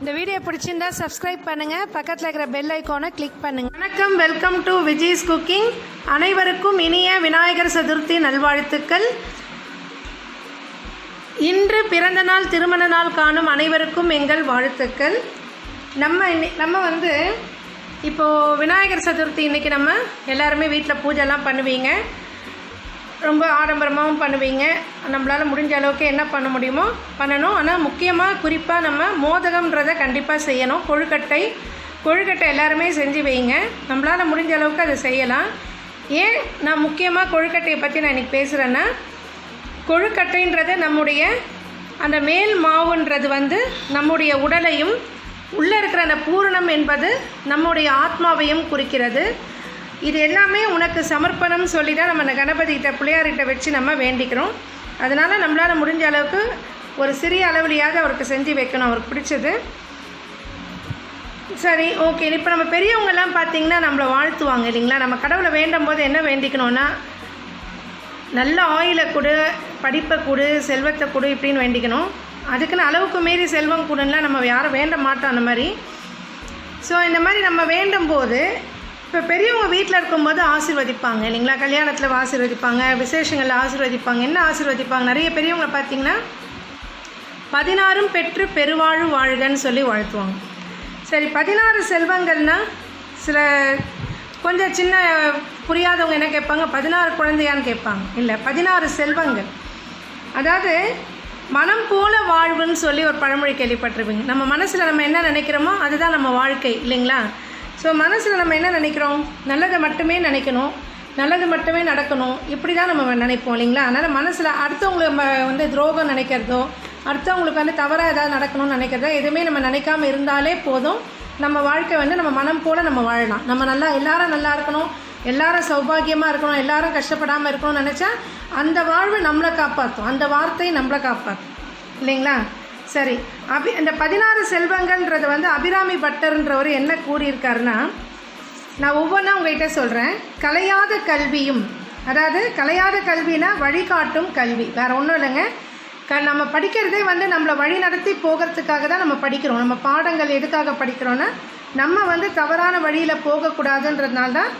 இந்த வீடியோ பிடிச்சிருந்தா சப்ஸ்கிரைப் பண்ணுங்க. பக்கத்தில் இருக்கிற பெல் ஐக்கோனை கிளிக் பண்ணுங்கள் வணக்கம் வெல்கம் டு விஜய்ஸ் குக்கிங் அனைவருக்கும் இனிய விநாயகர் சதுர்த்தி நல்வாழ்த்துக்கள். இன்று பிறந்த நாள் திருமண நாள் காணும் அனைவருக்கும் எங்கள் வாழ்த்துக்கள். நம்ம நம்ம வந்து இப்போது விநாயகர் சதுர்த்தி இன்னைக்கு நம்ம எல்லாருமே வீட்டில் பூஜைலாம் பண்ணுவீங்க. ரொம்ப ஆடம்பரமாகவும் பண்ணுவீங்க. நம்மளால் முடிஞ்ச அளவுக்கு என்ன பண்ண முடியுமோ பண்ணணும். ஆனால் முக்கியமாக குறிப்பாக நம்ம மோதகம்ன்றதை கண்டிப்பாக செய்யணும். கொழுக்கட்டை கொழுக்கட்டை எல்லாருமே செஞ்சு வைங்க. நம்மளால் முடிஞ்ச அளவுக்கு அதை செய்யலாம். ஏன் நான் முக்கியமாக கொழுக்கட்டையை பற்றி நான் இன்றைக்கி பேசுகிறேன்னா கொழுக்கட்டைன்றது நம்முடைய அந்த மேல் மாவுன்றது வந்து நம்முடைய உடலையும் உள்ளே இருக்கிற அந்த பூரணம் என்பது நம்முடைய ஆத்மாவையும் குறிக்கிறது. இது எல்லாமே உனக்கு சமர்ப்பணம் சொல்லி தான் நம்ம கணபதிகிட்ட பிள்ளையார்கிட்ட வச்சு நம்ம வேண்டிக்கிறோம். அதனால் நம்மளால் முடிஞ்ச அளவுக்கு ஒரு சிறிய அளவுலையாவது அவருக்கு செஞ்சு வைக்கணும் அவருக்கு பிடிச்சது. சரி ஓகே இப்போ நம்ம பெரியவங்கெல்லாம் பார்த்தீங்கன்னா நம்மளை வாழ்த்துவாங்க இல்லைங்களா? நம்ம கடவுளை வேண்டும் போது என்ன வேண்டிக்கணும்னா நல்ல ஆயிலை கொடு படிப்பை கொடு செல்வத்தை கொடு இப்படின்னு வேண்டிக்கணும். அதுக்குன்னு அளவுக்கு மீறி செல்வம் கொடுன்னா நம்ம யாரும் வேண்ட மாட்டோம் அந்த மாதிரி. ஸோ இந்த மாதிரி நம்ம வேண்டும் போது இப்போ பெரியவங்க வீட்டில் இருக்கும்போது ஆசீர்வதிப்பாங்க இல்லைங்களா? கல்யாணத்தில் ஆசீர்வதிப்பாங்க விசேஷங்களில் ஆசீர்வதிப்பாங்க. என்ன ஆசீர்வதிப்பாங்க? நிறைய பெரியவங்களை பார்த்தீங்கன்னா பதினாறும் பெற்று பெருவாழ் வாழ்கன்னு சொல்லி வாழ்த்துவாங்க. சரி பதினாறு செல்வங்கள்னா சில கொஞ்சம் சின்ன புரியாதவங்க என்ன கேட்பாங்க? பதினாறு குழந்தையான்னு கேட்பாங்க. இல்லை பதினாறு செல்வங்கள். அதாவது மனம் போல வாழ்வுன்னு சொல்லி ஒரு பழமொழி கேள்விப்பட்டிருப்பீங்க. நம்ம மனசில் நம்ம என்ன நினைக்கிறோமோ அதுதான் நம்ம வாழ்க்கை இல்லைங்களா? ஸோ மனசில் நம்ம என்ன நினைக்கிறோம்? நல்லதை மட்டுமே நினைக்கணும். நல்லது மட்டுமே நடக்கணும். இப்படி தான் நம்ம நினைப்போம் இல்லைங்களா? அதனால் மனசில் அடுத்தவங்களை நம்ம வந்து துரோகம் நினைக்கிறதோ அடுத்தவங்களுக்கு வந்து தவறாக ஏதாவது நடக்கணும்னு நினைக்கிறதோ எதுவுமே நம்ம நினைக்காம இருந்தாலே போதும். நம்ம வாழ்க்கை வந்து நம்ம மனம் போல் நம்ம வாழலாம். நம்ம நல்லா எல்லாரும் நல்லா இருக்கணும். எல்லாரும் சௌபாகியமாக இருக்கணும். எல்லாரும் கஷ்டப்படாமல் இருக்கணும்னு நினச்சா அந்த வாழ்வு நம்மளை காப்பாற்றும் அந்த வார்த்தை நம்மளை காப்பாற்றும் இல்லைங்களா? சரி. அபி இந்த பதினாறு செல்வங்கள்ன்றது வந்து அபிராமி பட்டர்ன்றவர் என்ன கூறியிருக்காருன்னா நான் ஒவ்வொன்றா உங்ககிட்ட சொல்கிறேன் கலையாத கல்வியும் அதாவது கலையாத கல்வினா வழிகாட்டும் கல்வி. வேறு ஒன்றும் இல்லைங்க. க நம்ம படிக்கிறதே வந்து நம்மளை வழி நடத்தி போகிறதுக்காக தான் நம்ம படிக்கிறோம். நம்ம பாடங்கள் எதுக்காக படிக்கிறோன்னா நம்ம வந்து தவறான வழியில் போகக்கூடாதுன்றதுனால தான்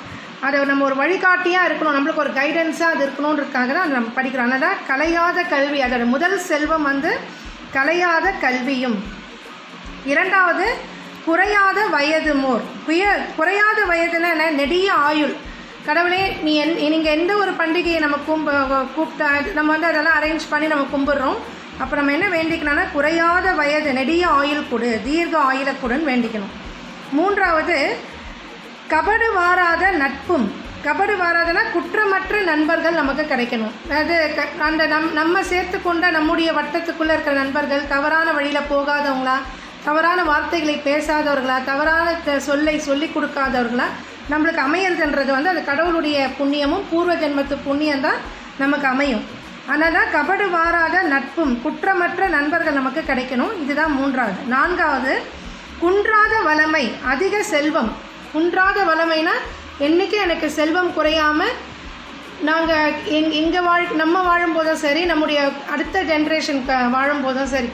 அதை நம்ம ஒரு வழிகாட்டியாக இருக்கணும். நம்மளுக்கு ஒரு கைடன்ஸாக அது இருக்கணுன்றதுக்காக தான் நம்ம படிக்கிறோம். அதனால் கலையாத கல்வி அதோட முதல் செல்வம் வந்து கலையாத கல்வியும். இரண்டாவது குறையாத வயது மோர். குய குறையாத வயதுன்னா நெடிய ஆயுள். கடவுளே நீ என் நீங்கள் எந்த ஒரு பண்டிகையை நம்ம கும்ப கூப்பிட்டா நம்ம வந்து அதெல்லாம் அரேஞ்ச் பண்ணி நம்ம கும்பிட்றோம். அப்போ நம்ம என்ன வேண்டிக்கணும்னா குறையாத வயது நெடிய ஆயுள் கொடு தீர்க்க ஆயுளக்குடன் வேண்டிக்கணும். மூன்றாவது கபடு வாராத நட்பும். கபடு வாராதனா குற்றமற்ற நண்பர்கள் நமக்கு கிடைக்கணும். அதாவது க- அந்த நம் நம்ம சேர்த்து கொண்ட நம்முடைய வட்டத்துக்குள்ளே இருக்கிற நண்பர்கள் தவறான வழியில் போகாதவங்களா தவறான வார்த்தைகளை பேசாதவர்களா தவறான சொல்லை சொல்லி கொடுக்காதவர்களா நம்மளுக்கு அமையிறதுன்றது வந்து அது கடவுளுடைய புண்ணியமும் பூர்வ ஜென்மத்து புண்ணியம் தான் நமக்கு அமையும். ஆனால் தான் கபடு வாராத நட்பும் குற்றமற்ற நண்பர்கள் நமக்கு கிடைக்கணும். இதுதான் மூன்றாவது. நான்காவது குன்றாத வளமை அதிக செல்வம். குன்றாத வளமைனா என்றைக்கும் எனக்கு செல்வம் குறையாமல் நாங்கள் எங் எங்கள் வாழ் நம்ம வாழும்போதும் சரி நம்முடைய அடுத்த ஜென்ரேஷன் வாழும்போதும் சரி.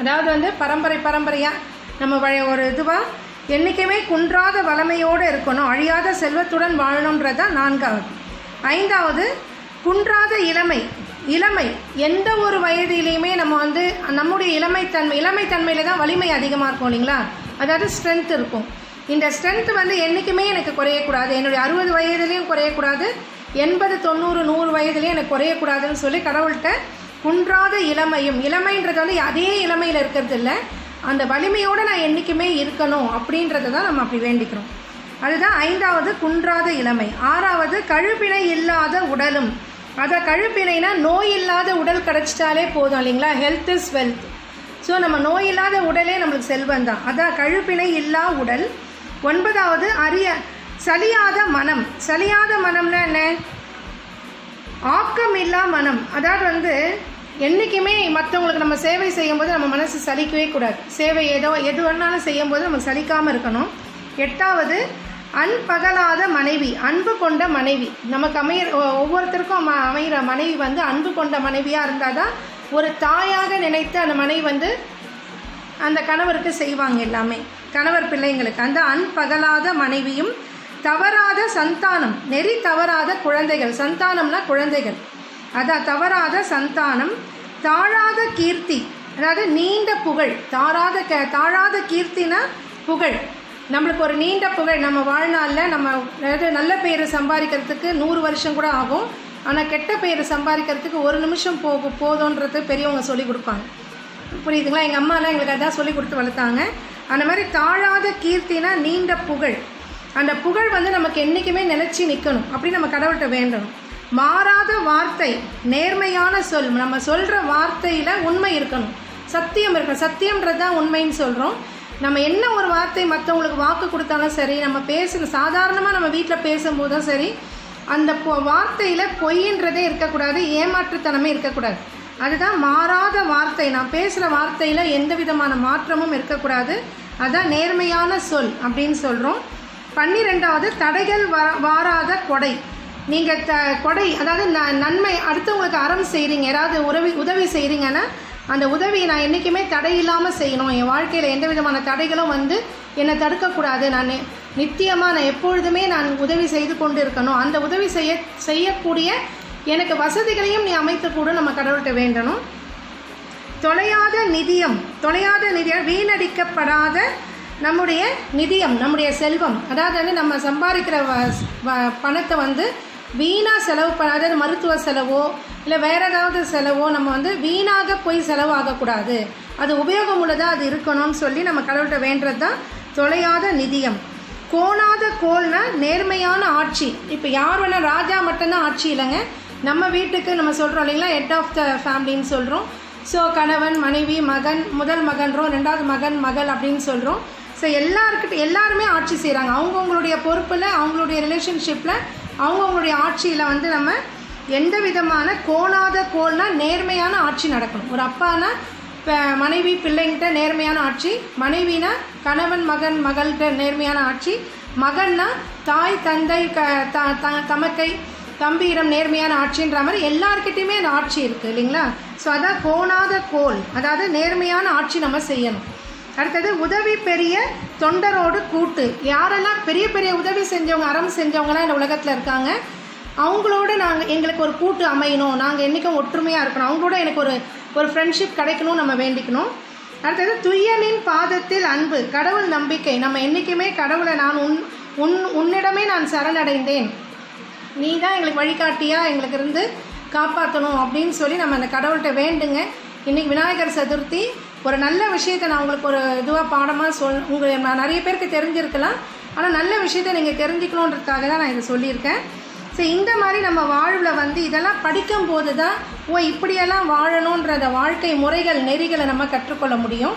அதாவது வந்து பரம்பரை பரம்பரையாக நம்ம வழ ஒரு இதுவாக என்றைக்குமே குன்றாத வளமையோடு இருக்கணும் அழியாத செல்வத்துடன் வாழணுன்றது தான் நான்காவது. ஐந்தாவது குன்றாத இளமை இளமை எந்த ஒரு வயதிலையுமே நம்ம வந்து நம்முடைய இளமைத்தன்மை இளமைத்தன்மையில் தான் வலிமை அதிகமாக இருக்கும் இல்லைங்களா? அதாவது ஸ்ட்ரென்த் இருக்கும். இந்த ஸ்ட்ரென்த் வந்து என்றைக்குமே எனக்கு குறையக்கூடாது. என்னுடைய அறுபது வயதுலேயும் குறையக்கூடாது. எண்பது தொண்ணூறு நூறு வயதுலேயும் எனக்கு குறையக்கூடாதுன்னு சொல்லி கடவுள்கிட்ட குன்றாத இளமையும் இளமைன்றது வந்து அதே இளமையில் இருக்கிறது இல்லை. அந்த வலிமையோடு நான் என்றைக்குமே இருக்கணும் அப்படின்றத தான் நம்ம அப்படி வேண்டிக்கிறோம். அதுதான் ஐந்தாவது குன்றாத இளமை. ஆறாவது கழுப்பினை இல்லாத உடலும். அதை கழுப்பினைனா நோய் இல்லாத உடல் கிடச்சிட்டாலே போதும் இல்லைங்களா? ஹெல்த் இஸ் வெல்த் ஸோ நம்ம நோய் இல்லாத உடலே நம்மளுக்கு செல்வம் தான். அதான் கழுப்பினை இல்லா உடல். ஒன்பதாவது அரிய சலியாத மனம். சலியாத மனம்னா என்ன? ஆக்கமில்லா மனம். அதாவது வந்து என்றைக்குமே மற்றவங்களுக்கு நம்ம சேவை செய்யும்போது நம்ம மனசு சலிக்கவே கூடாது. சேவை ஏதோ எது வேணாலும் செய்யும்போது நம்ம சலிக்காமல் இருக்கணும். எட்டாவது அன்பகலாத மனைவி. அன்பு கொண்ட மனைவி. நமக்கு அமைய ஒ- ஒவ்வொருத்தருக்கும் அமைகிற மனைவி வந்து அன்பு கொண்ட மனைவியாக இருந்தால் தான் ஒரு தாயாக நினைத்து அந்த மனைவி வந்து அந்த கணவருக்கு செய்வாங்க எல்லாமே. கணவர் பிள்ளைங்களுக்கு அந்த அன்பகலாத மனைவியும் தவறாத சந்தானம் நெறி தவறாத குழந்தைகள். சந்தானம்னா குழந்தைகள். அதான் தவறாத சந்தானம் தாழாத கீர்த்தி அதாவது நீண்ட புகழ். தாராத க தாழாத கீர்த்தினா புகழ். நம்மளுக்கு ஒரு நீண்ட புகழ். நம்ம வாழ்நாளில் நம்ம அதாவது நல்ல பேர் சம்பாதிக்கிறதுக்கு நூறு வருஷம் கூட ஆகும். ஆனால் கெட்ட பேர் சம்பாதிக்கிறதுக்கு ஒரு நிமிஷம் போகும் போதுன்றது பெரியவங்க சொல்லி கொடுப்பாங்க. புரியுதுங்களா? எங்கள் அம்மாலாம் எங்களுக்கு அதான் சொல்லி கொடுத்து வளர்த்தாங்க. அந்த மாதிரி தாழாத கீர்த்தினா நீண்ட புகழ். அந்த புகழ் வந்து நமக்கு என்றைக்குமே நினச்சி நிற்கணும் அப்படி நம்ம கடவுள்கிட்ட வேண்டணும். மாறாத வார்த்தை நேர்மையான சொல். நம்ம சொல்கிற வார்த்தையில் உண்மை இருக்கணும். சத்தியம் இருக்கணும். சத்தியம்ன்றது தான் உண்மைன்னு சொல்கிறோம் நம்ம என்ன ஒரு வார்த்தை மற்றவங்களுக்கு வாக்கு கொடுத்தாலும் சரி நம்ம பேசுகிற சாதாரணமாக நம்ம வீட்டில் பேசும்போதும் சரி அந்த பொ வார்த்தையில் பொய்ன்றதே இருக்கக்கூடாது ஏமாற்றுத்தனமே இருக்கக்கூடாது. அதுதான் மாறாத வார்த்தை. நான் பேசுகிற வார்த்தையில் எந்த விதமான மாற்றமும் இருக்கக்கூடாது. அதுதான் நேர்மையான சொல் அப்படின்னு சொல்கிறோம் பன்னிரெண்டாவது தடைகள் வ வாராத கொடை. நீங்கள் த கொடை அதாவது ந நன்மை அடுத்தவங்களுக்கு அறம் செய்கிறீங்க யாராவது உதவி உதவி செய்கிறீங்கன்னா அந்த உதவியை நான் என்றைக்குமே தடை இல்லாமல் செய்யணும். என் வாழ்க்கையில் எந்த விதமான தடைகளும் வந்து என்னை தடுக்கக்கூடாது. நான் நித்தியமாக நான் எப்பொழுதுமே நான் உதவி செய்து கொண்டு இருக்கணும் அந்த உதவி செய்ய செய்யக்கூடிய எனக்கு வசதிகளையும் நீ அமைத்து கூட நம்ம கடவுள்கிட்ட வேண்டணும். தொலையாத நிதியம் தொலையாத நிதியம் வீணடிக்கப்படாத நம்முடைய நிதியம் நம்முடைய செல்வம். அதாவது வந்து நம்ம சம்பாதிக்கிற வ வ- பணத்தை வந்து வீணாக செலவு பண்ண அதாவது மருத்துவ செலவோ இல்லை வேற ஏதாவது செலவோ நம்ம வந்து வீணாக போய் செலவாகக்கூடாது. அது உபயோகம் உள்ளதாக அது இருக்கணும்னு சொல்லி நம்ம கடவுள்கிட்ட வேண்டுறது தான் தொலையாத நிதியம். கோணாத கோல்னா நேர்மையான ஆட்சி. இப்போ யார் வேணால் ராஜா மட்டும்தான் ஆட்சி இல்லைங்க. நம்ம வீட்டுக்கு நம்ம சொல்கிறோம் இல்லைங்களா ஹெட் ஆஃப் த ஃபேமிலின்னு சொல்கிறோம் ஸோ கணவன் மனைவி மகன் முதல் மகன்றோம் ரெண்டாவது மகன் மகள் அப்படின்னு சொல்கிறோம் ஸோ எல்லாருக்கிட்ட எல்லாருமே ஆட்சி செய்கிறாங்க அவங்கவுங்களுடைய பொறுப்பில் அவங்களுடைய ரிலேஷன்ஷிப்பில் அவங்கவுங்களுடைய ஆட்சியில் வந்து நம்ம எந்த விதமான கோணாத கோல்னா நேர்மையான ஆட்சி நடக்கணும். ஒரு அப்பானா இப்போ மனைவி பிள்ளைங்கிட்ட நேர்மையான ஆட்சி மனைவினா கணவன் மகன் மகள்கிட்ட நேர்மையான ஆட்சி மகன்னா தாய் தந்தை க த த- தமக்கை தம்பியிடம் நேர்மையான ஆட்சின்ற மாதிரி எல்லார்கிட்டையுமே அந்த ஆட்சி இருக்குது இல்லைங்களா? ஸோ அதான் கோணாத கோல். அதாவது நேர்மையான ஆட்சி நம்ம செய்யணும். அடுத்தது உதவி பெரிய தொண்டரோடு கூட்டு. யாரெல்லாம் பெரிய பெரிய உதவி செஞ்சவங்க அறம் செஞ்சவங்கலாம் இந்த உலகத்தில் இருக்காங்க அவங்களோட நாங்கள் எங்களுக்கு ஒரு கூட்டு அமையணும். நாங்கள் என்றைக்கும் ஒற்றுமையாக இருக்கணும். அவங்களோட எனக்கு ஒரு ஒரு ஃப்ரெண்ட்ஷிப் கிடைக்கணும் நம்ம வேண்டிக்கணும். அடுத்தது துயலின் பாதத்தில் அன்பு. கடவுள் நம்பிக்கை. நம்ம என்றைக்குமே கடவுளை நான் உன் உன் உன்னிடமே நான் சரணடைந்தேன். நீ தான் எங்களுக்கு வழிகாட்டியா எங்களுக்கு இருந்து காப்பாற்றணும் அப்படின்னு சொல்லி நம்ம அந்த கடவுள்கிட்ட வேண்டுங்க. இன்றைக்கி விநாயகர் சதுர்த்தி ஒரு நல்ல விஷயத்தை நான் உங்களுக்கு ஒரு இதுவாக பாடமாக சொல் உங்கள் நான் நிறைய பேருக்கு தெரிஞ்சிருக்கலாம். ஆனால் நல்ல விஷயத்தை நீங்கள் தெரிஞ்சுக்கணுன்றதுக்காக தான் நான் இதை சொல்லியிருக்கேன். ஸோ இந்த மாதிரி நம்ம வாழ்வில் வந்து இதெல்லாம் படிக்கும்போது தான் ஓ இப்படியெல்லாம் வாழணுன்ற அந்த வாழ்க்கை முறைகள் நெறிகளை நம்ம கற்றுக்கொள்ள முடியும்.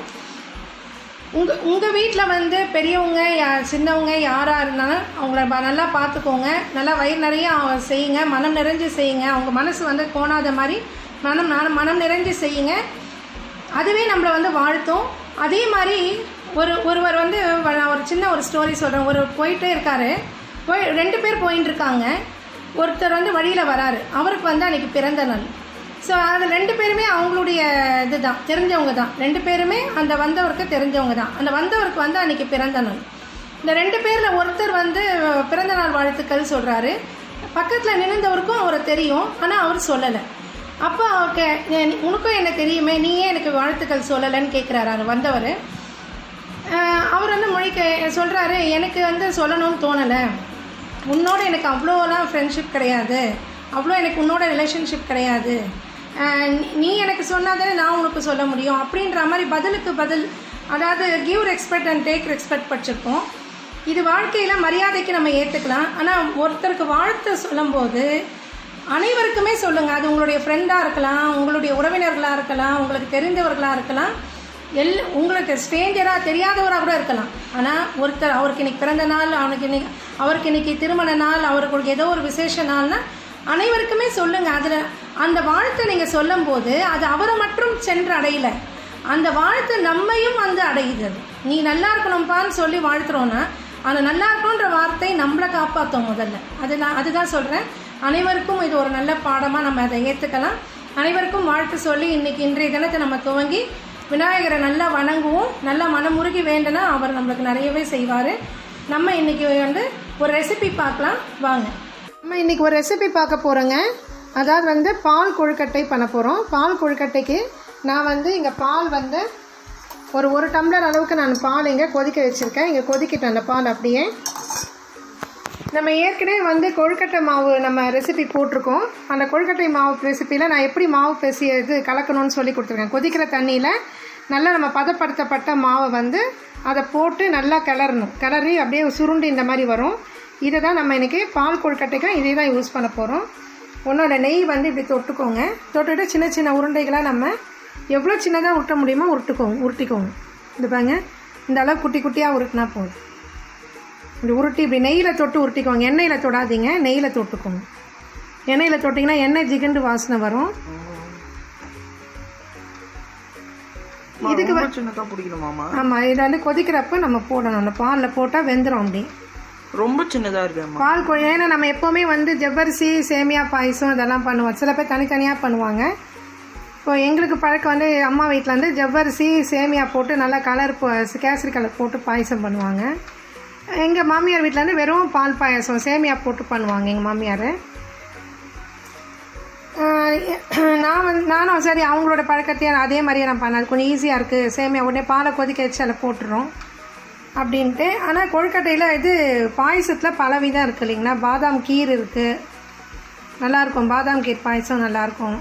உங்கள் உங்கள் வீட்டில் வந்து பெரியவங்க யா சின்னவங்க யாராக இருந்தாலும் அவங்கள ப- நல்லா பார்த்துக்கோங்க நல்லா வயிறு நிறைய செய்யுங்க மனம் நிறைஞ்சு செய்யுங்க. அவங்க மனசு வந்து கோணாத மாதிரி மனம் மனம் மனம் நிறைஞ்சு செய்யுங்க. அதுவே நம்மளை வந்து வாழ்த்தும். அதே மாதிரி ஒரு ஒருவர் வந்து நான் ஒரு சின்ன ஒரு ஸ்டோரி சொல்கிறேன் ஒரு போயிட்டே இருக்காரு. போய் ரெண்டு பேர் போயின்னு இருக்காங்க. ஒருத்தர் வந்து வழியில் வராரு. அவருக்கு வந்து அன்றைக்கி பிறந்த நாள். ஸோ அது ரெண்டு பேருமே தான் தெரிஞ்சவங்க தான் ரெண்டு பேருமே அந்த வந்தவருக்கு தெரிஞ்சவங்க தான் அந்த வந்தவருக்கு வந்து அன்றைக்கி பிறந்த நாள். இந்த ரெண்டு பேரில் ஒருத்தர் வந்து பிறந்த நாள் வாழ்த்துக்கள் சொல்கிறாரு பக்கத்தில் நினைந்தவருக்கும் அவரை தெரியும். ஆனால் அவர் சொல்லலை. அப்போ அவருக்கு உனக்கும் என்ன தெரியுமே? நீயே எனக்கு வாழ்த்துக்கள் சொல்லலைன்னு கேட்குறாரு அவர் வந்தவர். அவர் வந்து மொழிக்க சொல்கிறாரு எனக்கு வந்து சொல்லணும்னு தோணலை. உன்னோட எனக்கு அவ்வளோலாம் ஃப்ரெண்ட்ஷிப் கிடையாது. அவ்வளோ எனக்கு உன்னோட ரிலேஷன்ஷிப் கிடையாது. நீ- எனக்கு எனக்கு சொன்னாதானே நான் உனக்கு சொல்ல முடியும்? அப்படின்ற மாதிரி பதிலுக்கு பதில் அதாவது give respect and take respect படிச்சிருக்கோம் இது வாழ்க்கையில் மரியாதைக்கு நம்ம ஏற்றுக்கலாம் ஆனால் ஒருத்தருக்கு வாழ்த்து சொல்லும்போது அனைவருக்குமே சொல்லுங்கள் அது உங்களுடைய ஃப்ரெண்டாக இருக்கலாம் உங்களுடைய உறவினர்களாக இருக்கலாம் உங்களுக்கு தெரிந்தவர்களாக இருக்கலாம். எல் உங்களுக்கு ஸ்ட்ரேஞ்சராக தெரியாதவராக கூட இருக்கலாம். ஆனால் ஒருத்தர் அவருக்கு இன்றைக்கி பிறந்த நாள் அவனுக்கு இன்னைக்கு அவருக்கு இன்றைக்கி திருமண நாள் அவருக்கு ஏதோ ஒரு விசேஷ நாள்னால் அனைவருக்குமே சொல்லுங்கள் அதில் அந்த வாழ்த்தை நீங்கள் சொல்லும் போது அது அவரை மட்டும் சென்று அடையலை. அந்த வாழ்த்து நம்மையும் வந்து அடையுது. அது. நீ நல்லா இருக்கணும்ப்பான்னு சொல்லி வாழ்த்துறோன்னா அந்த நல்லா இருக்கணுன்ற வார்த்தை நம்மளை காப்பாற்றும் முதல்ல. அது நான் அதுதான் சொல்கிறேன் அனைவருக்கும் இது ஒரு நல்ல பாடமாக நம்ம அதை ஏற்றுக்கலாம் அனைவருக்கும் வாழ்த்து சொல்லி இன்னைக்கு இன்றைய தினத்தை நம்ம துவங்கி விநாயகரை நல்லா வணங்குவோம். நல்லா மனமுருகி வேண்டுனா அவர் நம்மளுக்கு நிறையவே செய்வார். நம்ம இன்றைக்கி வந்து ஒரு ரெசிபி பார்க்கலாம். வாங்க. நம்ம இன்றைக்கி ஒரு ரெசிபி பார்க்க போகிறோங்க அதாவது வந்து பால் கொழுக்கட்டை பண்ண போகிறோம் பால் கொழுக்கட்டைக்கு நான் வந்து இங்கே பால் வந்து ஒரு ஒரு டம்ளர் அளவுக்கு நான் பால் இங்கே கொதிக்க வச்சுருக்கேன். இங்கே கொதிக்கிட்டேன் அந்த பால் அப்படியே நம்ம ஏற்கனவே வந்து கொழுக்கட்டை மாவு நம்ம ரெசிபி போட்டிருக்கோம். அந்த கொழுக்கட்டை மாவு ரெசிப்பியில் நான் எப்படி மாவு பேசி இது கலக்கணும்னு சொல்லி கொடுத்துருக்கேன். கொதிக்கிற தண்ணியில் நல்லா நம்ம பதப்படுத்தப்பட்ட மாவை வந்து அதை போட்டு நல்லா கிளறணும். கிளறி அப்படியே சுருண்டு இந்த மாதிரி வரும். இதை தான் நம்ம இன்றைக்கி பால் கொழுக்கட்டைக்கு இதே தான் யூஸ் பண்ண போகிறோம் ஒன்றோட நெய் வந்து இப்படி தொட்டுக்கோங்க. தொட்டுட்டு சின்ன சின்ன உருண்டைகளாக நம்ம எவ்வளோ சின்னதாக உருட்ட முடியுமோ உருட்டுக்கோங்க உருட்டிக்கோங்க. இது பாருங்க இந்த அளவு குட்டி குட்டியாக உருட்டினா போதும். இப்படி உருட்டி இப்படி நெய்யில் தொட்டு உருட்டிக்கோங்க. எண்ணெயில் தொடாதீங்க நெய்யில் தொட்டுக்கோங்க. எண்ணெயில் தொட்டிங்கன்னா எண்ணெய் ஜிகண்டு வாசனை வரும். இதுக்கு பிடிக்கணுமாமா ஆமாம் இதை வந்து கொதிக்கிறப்ப நம்ம போடணும். அந்த பாலில் போட்டால் வெந்துடும் அப்படி. ரொம்ப சின்னதாக இருக்கு பால் கொ ஏன்னா நம்ம எப்போவுமே வந்து ஜவ்வரிசி சேமியா பாயசம் இதெல்லாம் பண்ணுவோம். சில பேர் தனித்தனியாக பண்ணுவாங்க. இப்போ எங்களுக்கு பழக்கம் வந்து அம்மா வீட்டில் வந்து ஜவ்வரிசி சேமியா போட்டு நல்லா கலர் கேசரி கலர் போட்டு பாயசம் பண்ணுவாங்க. எங்கள் மாமியார் வீட்டில் வந்து வெறும் பால் பாயசம் சேமியா போட்டு பண்ணுவாங்க எங்கள் மாமியார். நான் வந்து நானும் சரி அவங்களோட பழக்கத்தையே அதே மாதிரியே நான் பண்ணேன். அது கொஞ்சம் ஈஸியாக இருக்குது சேமியா உடனே பாலை கொதிக்க வச்சு அதில் போட்டுறோம் அப்படின்ட்டு. ஆனால் கொழுக்கட்டையில் இது பாயசத்தில் பலவிதம் இருக்குது இல்லைங்களா? பாதாம் கீர் இருக்குது நல்லாயிருக்கும் பாதாம் கீர் பாயசம் நல்லாயிருக்கும்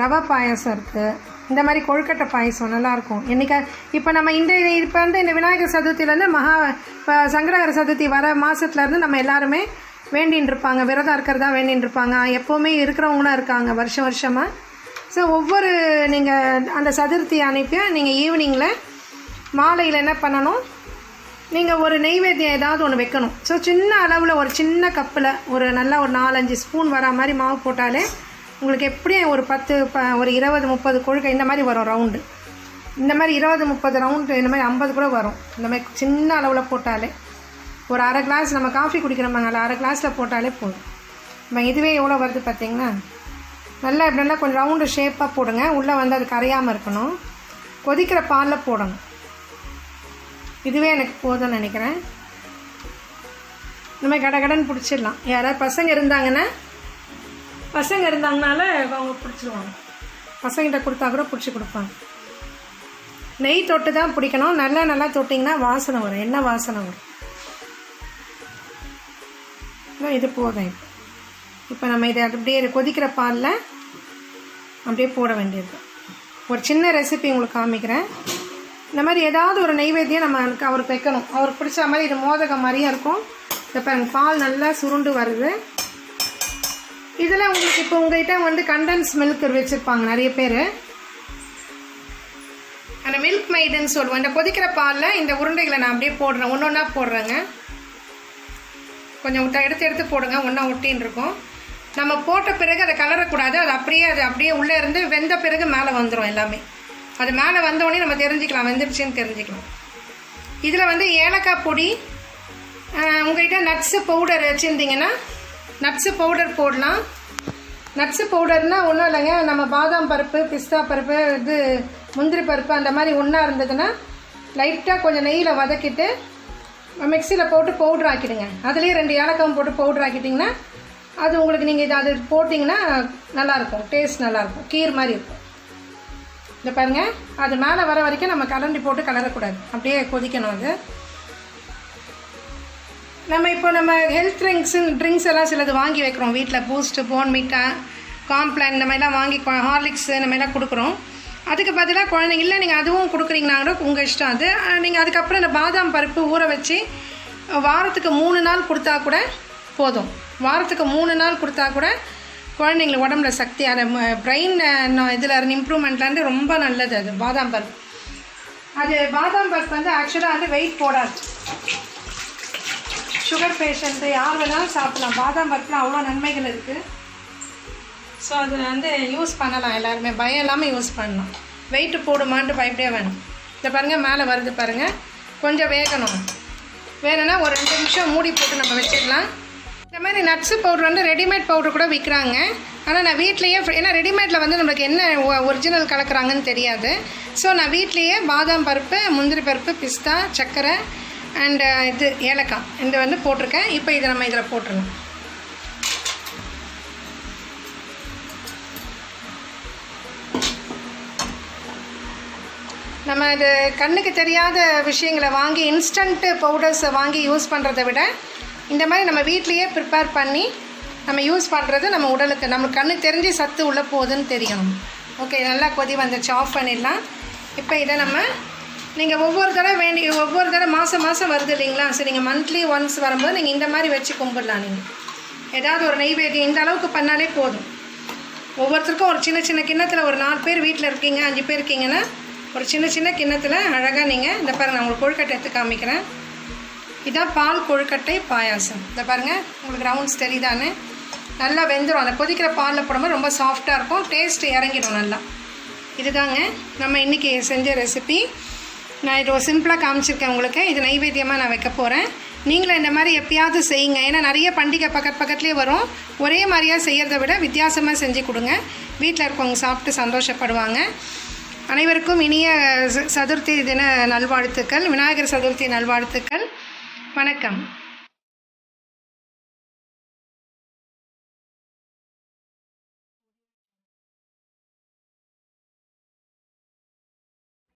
ரவை பாயசம் இருக்குது இந்த மாதிரி கொழுக்கட்டை பாயசம் நல்லாயிருக்கும் என்னைக்கா இப்போ நம்ம இந்த இப்போ வந்து இந்த விநாயகர் சதுர்த்தியிலேருந்து மகா இப்போ சங்கடகர சதுர்த்தி வர மாதத்துலேருந்து நம்ம எல்லாருமே வேண்டின்னு இருப்பாங்க விரதம் இருக்கிறதா வேண்டின்னு இருப்பாங்க எப்போவுமே இருக்கிறவங்களும் இருக்காங்க வருஷம் வருஷமாக ஸோ ஒவ்வொரு நீங்கள் அந்த சதுர்த்தி அனுப்பி நீங்கள் ஈவினிங்கில் மாலையில் என்ன பண்ணணும்? நீங்கள் ஒரு நெய்வேத்தியம் ஏதாவது ஒன்று வைக்கணும். ஸோ சின்ன அளவில் ஒரு சின்ன கப்பில் ஒரு நல்லா ஒரு நாலஞ்சு ஸ்பூன் வரா மாதிரி மாவு போட்டாலே உங்களுக்கு எப்படியும் ஒரு பத்து ப ஒரு இருபது முப்பது கொழுக்கை இந்த மாதிரி வரும் ரவுண்டு இந்த மாதிரி இருபது முப்பது ரவுண்டு இந்த மாதிரி ஐம்பது கூட வரும். இந்த மாதிரி சின்ன அளவில் போட்டாலே ஒரு அரை கிளாஸ் நம்ம காஃபி குடிக்கிறோமாங்க அரை கிளாஸில் போட்டாலே போதும். நம்ம இதுவே எவ்வளோ வருது பார்த்தீங்கன்னா நல்லா இப்படி நல்லா கொஞ்சம் ரவுண்டு ஷேப்பாக போடுங்க. உள்ளே வந்து அது கரையாமல் இருக்கணும். கொதிக்கிற பாலில் போடணும். இதுவே எனக்கு போதும்னு நினைக்கிறேன். நம்ம மாதிரி கடகடன்னு பிடிச்சிடலாம். யாராவது பசங்க இருந்தாங்கன்னா பசங்க இருந்தாங்கனால அவங்க பிடிச்சிருவாங்க. பசங்கிட்ட கொடுத்தா கூட பிடிச்சி கொடுப்பாங்க. நெய் தொட்டு தான் பிடிக்கணும். நல்லா நல்லா தொட்டிங்கன்னா வாசனை வரும். என்ன வாசனை வரும்? இது போதும் இப்போ. இப்போ நம்ம இதை அப்படியே கொதிக்கிற பாலில் அப்படியே போட வேண்டியது. ஒரு சின்ன ரெசிபி உங்களுக்கு காமிக்கிறேன். இந்த மாதிரி ஏதாவது ஒரு நெய்வேத்தியம் நம்ம அவருக்கு அவருக்கு வைக்கணும். அவருக்கு பிடிச்ச மாதிரி இது மோதகம் மாதிரியும் இருக்கும். இப்போ பாருங்க பால் நல்லா சுருண்டு வருது. இதில் உங்களுக்கு இப்போ உங்கள்கிட்ட வந்து கண்டன்ஸ் மில்க் வச்சுருப்பாங்க நிறைய பேர். அந்த மில்க் மைடுன்னு சொல்லுவோம். இந்த கொதிக்கிற பாலில் இந்த உருண்டைகளை நான் அப்படியே போடுறேன். ஒன்று ஒன்றா போடுறேங்க. கொஞ்சம் விட்டா எடுத்து எடுத்து போடுங்க. ஒன்றா ஒட்டின்னு இருக்கும். நம்ம போட்ட பிறகு அதை கலரக்கூடாது. அது அப்படியே அது அப்படியே உள்ளே இருந்து வெந்த பிறகு மேலே வந்துடும் எல்லாமே. அது மேலே வந்தோடனே நம்ம தெரிஞ்சுக்கலாம் வெந்துருச்சுன்னு தெரிஞ்சுக்கலாம். இதில் வந்து ஏலக்காய் பொடி உங்கள்கிட்ட நட்ஸு பவுடர் வச்சுருந்தீங்கன்னா நட்ஸு பவுடர் போடலாம். நட்ஸு பவுடர்னால் ஒன்றும் இல்லைங்க நம்ம பாதாம் பருப்பு பிஸ்தா பருப்பு இது முந்திரி பருப்பு அந்த மாதிரி ஒன்றா இருந்ததுன்னா லைட்டாக கொஞ்சம் நெய்யில் வதக்கிட்டு மிக்சியில் போட்டு பவுட்ரு ஆக்கிடுங்க. அதுலேயே ரெண்டு ஏலக்காவும் போட்டு பவுட்ரு ஆக்கிட்டிங்கன்னா அது உங்களுக்கு நீங்கள் இது அது போட்டிங்கன்னா நல்லாயிருக்கும் டேஸ்ட் நல்லாயிருக்கும் கீர் மாதிரி இருக்கும். இந்த பாருங்க அது மேலே வர வரைக்கும் நம்ம கலண்டி போட்டு கலரக்கூடாது. அப்படியே கொதிக்கணும் அது. நம்ம இப்போ நம்ம ஹெல்த் ட்ரிங்க்ஸு ட்ரிங்க்ஸ் எல்லாம் சிலது வாங்கி வைக்கிறோம். வீட்டில் பூஸ்ட்டு போன்மீட்டா காம்ப்ளான் இந்த மாதிரிலாம் வாங்கி ஹார்லிக்ஸு இந்த மாதிரிலாம் கொடுக்குறோம். அதுக்கு பதிலாக குழந்தைங்க இல்லை நீங்கள் அதுவும் கொடுக்குறீங்கன்னா கூட உங்கள் இஷ்டம் அது. நீங்கள் அதுக்கப்புறம் இந்த பாதாம் பருப்பு ஊற வச்சு வாரத்துக்கு மூணு நாள் கொடுத்தா கூட போதும். வாரத்துக்கு மூணு நாள் கொடுத்தா கூட குழந்தைங்களுக்கு உடம்புல சக்தி அந்த பிரெயின் இதில் இம்ப்ரூவ்மெண்ட்லேருந்து ரொம்ப நல்லது அது பாதாம் பருப்பு. அது பாதாம் பருப்பு வந்து ஆக்சுவலாக வந்து வெயிட் போடாது. சுகர் பேஷண்ட்டு யார் வேணாலும் சாப்பிடலாம். பாதாம் பருப்பில் அவ்வளோ நன்மைகள் இருக்குது ஸோ அது வந்து யூஸ் பண்ணலாம் எல்லாருமே. பயம் இல்லாமல் யூஸ் பண்ணலாம். வெயிட்டு போடுமான்ட்டு பயப்படவே வேணும். இந்த பாருங்கள் மேலே வருது பாருங்கள் கொஞ்சம் வேகணும். வேணும்னா ஒரு ரெண்டு நிமிஷம் மூடி போட்டு நம்ம வச்சிடலாம் இந்த மாதிரி நட்ஸு பவுடர் வந்து ரெடிமேட் பவுடர் கூட விற்கிறாங்க ஆனால் நான் வீட்லேயே ஏன்னா ரெடிமேடில் வந்து நம்மளுக்கு என்ன ஒரிஜினல் கலக்குறாங்கன்னு தெரியாது. ஸோ நான் வீட்லேயே பாதாம் பருப்பு முந்திரி பருப்பு பிஸ்தா சர்க்கரை அண்டு இது ஏலக்காய். இந்த வந்து போட்டிருக்கேன். இப்போ இதை நம்ம இதில் போட்டுருணும் நம்ம இது கண்ணுக்கு தெரியாத விஷயங்களை வாங்கி இன்ஸ்டன்ட்டு பவுடர்ஸை வாங்கி யூஸ் பண்ணுறதை விட இந்த மாதிரி நம்ம வீட்லேயே ப்ரிப்பேர் பண்ணி நம்ம யூஸ் பண்ணுறது நம்ம உடலுக்கு நம்ம கண்ணு தெரிஞ்சு சத்து உள்ளே போகுதுன்னு தெரியும் ஓகே நல்லா கொதி வந்துச்சு ஆஃப் பண்ணிடலாம். இப்போ இதை நம்ம நீங்கள் ஒவ்வொரு தடவை வேண்டி ஒவ்வொரு தடவை மாதம் மாதம் வருது இல்லைங்களா? சரி நீங்கள் மந்த்லி ஒன்ஸ் வரும்போது நீங்கள் இந்த மாதிரி வச்சு கும்பிடலாம் நீங்கள் ஏதாவது ஒரு நெய்வேத்தியம் இந்த அளவுக்கு பண்ணாலே போதும். ஒவ்வொருத்தருக்கும் ஒரு சின்ன சின்ன கிண்ணத்தில் ஒரு நாலு பேர் வீட்டில் இருக்கீங்க அஞ்சு பேர் இருக்கீங்கன்னா ஒரு சின்ன சின்ன கிண்ணத்தில் அழகாக நீங்கள் இந்த பாருங்கள் நான் உங்களுக்கு கொழுக்கட்டை எடுத்து காமிக்கிறேன். இதான் பால் கொழுக்கட்டை பாயாசம். இதை பாருங்கள் உங்களுக்கு ரவுண்ட்ஸ் தெரியுதானே நல்லா வெந்துடும் அந்த கொதிக்கிற பாலில் போடும்போது ரொம்ப சாஃப்டாக இருக்கும். டேஸ்ட் இறங்கிடும் நல்லா. இதுதாங்க நம்ம இன்றைக்கி செஞ்ச ரெசிபி நான் இது ஒரு சிம்பிளாக காமிச்சிருக்கேன் உங்களுக்கு. இது நைவேத்தியமாக நான் வைக்க போகிறேன் நீங்களும் இந்த மாதிரி எப்பயாவது செய்யுங்க. ஏன்னா நிறைய பண்டிகை பக்கத்து பக்கத்துலேயே வரும். ஒரே மாதிரியாக செய்கிறத விட வித்தியாசமாக செஞ்சு கொடுங்க. வீட்டில் இருக்கவங்க சாப்பிட்டு சந்தோஷப்படுவாங்க. அனைவருக்கும் இனிய ச- சதுர்த்தி தின நல்வாழ்த்துக்கள். விநாயகர் சதுர்த்தி நல்வாழ்த்துக்கள். வணக்கம்.